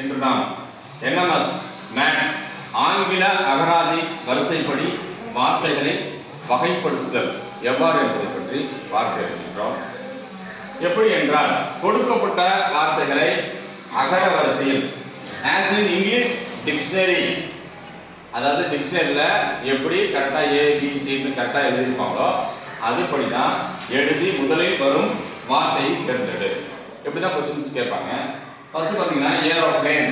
என்று நாம் NMS man ஆங்கில அகராதி வரிசைப்படி வார்த்தைகளை வகைப்படுத்துதல். எவ்வாறு என்பதை பற்றி பார்க்க இருக்கின்றோம். எப்படி என்றால் கொடுக்கப்பட்ட வார்த்தைகளை அகர வரிசையில் ஆஸ் இன் இங்கிலீஷ் டிக்ஷனரி அதாவது டிக்ஷனரியில் எப்படி கரெக்டாக ஏபிசின்னு கரெக்டாக எழுதியிருப்பாங்களோ அதுபடி தான் எழுதி முதலில் வரும் வார்த்தையை தேர்ந்தெடு. எப்படி தான் கொஸ்டின்ஸ் கேட்பாங்க? ஃபர்ஸ்ட் பார்த்தீங்கன்னா ஏரோப்ளேன்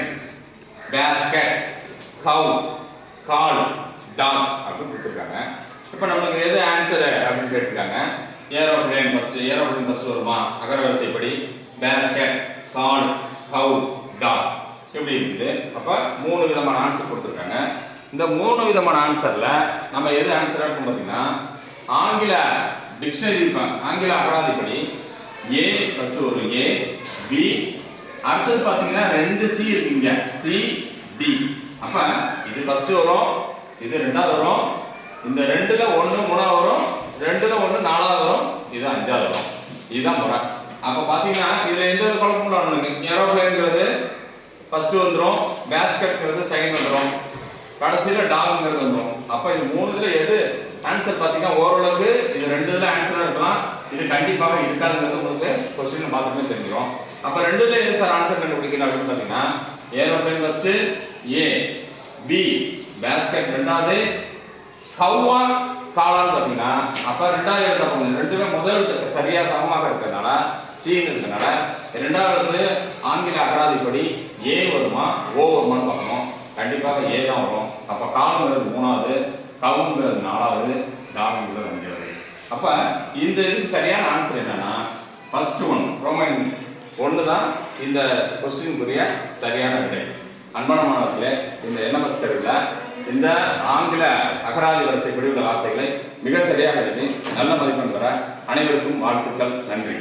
பேஸ்கெட் கவு கால் டாக் அப்படின்னு கொடுத்துருக்காங்க. இப்போ நம்மளுக்கு எது ஆன்சர் அப்படின்னு கேட்டிருக்காங்க. ஏரோப்ளேன் ஃபர்ஸ்ட் ஏரோப்ளேன் ஃபர்ஸ்ட் வருமா? அகரவரிசைப்படி பேஸ்கெட் கால் கவு டாக் எப்படி இருக்குது? அப்போ மூணு விதமான ஆன்சர் கொடுத்துருக்காங்க. இந்த மூணு விதமான ஆன்சரில் நம்ம எது ஆன்சராக இருக்கும் பார்த்தீங்கன்னா ஆங்கில டிக்ஷனரி ஆங்கில அகராதிப்படி ஏ ஃபஸ்ட்டு ஒரு ஏ பி அடுத்தது பாத்தீங்கன்னா ரெண்டு சி இருக்குங்க. சி டி அப்ப இது ஃபர்ஸ்ட் வரும் இது ரெண்டாவது வரும். இந்த ரெண்டுல ஒன்று மூணாவது வரும் ரெண்டுல ஒன்று நாலாவது வரும் இது அஞ்சாவது வரும். இதுதான் முறை. அப்ப பாத்தீங்கன்னா இதுல எந்த ஒரு குழப்பமும் இல்லை உங்களுக்கு ஏரோப்ளேன்ங்கிறது ஃபர்ஸ்ட் வந்துடும் பேஸ்கெட்ங்கிறது செகண்ட் வந்துடும் கடைசியில் டாக்ங்கிறது வந்துடும் அப்போ இது மூணுல எது ஆன்சர் பார்த்தீங்கன்னா ஓரளவுக்கு இது ரெண்டு இதில் ஆன்சராக இருக்கலாம். இது கண்டிப்பாக இருக்காதுங்கிறது உங்களுக்கு கொஸ்டின் பார்த்துட்டு தெரிஞ்சிடும் அப்போ ரெண்டுல எது சார் ஆன்சர் கண்டுபிடிக்கணும் அப்படின்னு பார்த்தீங்கன்னா aeroplane first A B basket ரெண்டாவது கவ்வா காளான்னு பார்த்தீங்கன்னா அப்போ ரெண்டாவது எழுத போகுது ரெண்டுமே முதல் எழுத்துக்கு சரியாக சமமாக இருக்கிறதுனால சின்னு இருக்கிறதுனால ரெண்டாவது ஆங்கில அகராதிப்படி ஏ வருமா ஓ வருமானு பார்க்கணும். கண்டிப்பாக ஏ தான் வரும். அப்போ காலம் மூணாவது. கவுங்கிறது நாலாவது டாகுங்கிறது அஞ்சாவது அப்போ இந்த இதுக்கு சரியான ஆன்சர் என்னன்னா ஃபர்ஸ்ட் ஒன் ரோமன் ஒன்று தான் இந்த கொஸ்டினுக்குரிய சரியான விடை. அன்பான மாணவர்களே இந்த என்எம்எஸ் தேர்வில் இந்த ஆங்கில அகராதி வரிசைப்படி உள்ள வார்த்தைகளை மிக சரியாக எழுதி நல்ல மதிப்பெண் பெற அனைவருக்கும் வாழ்த்துக்கள் நன்றி.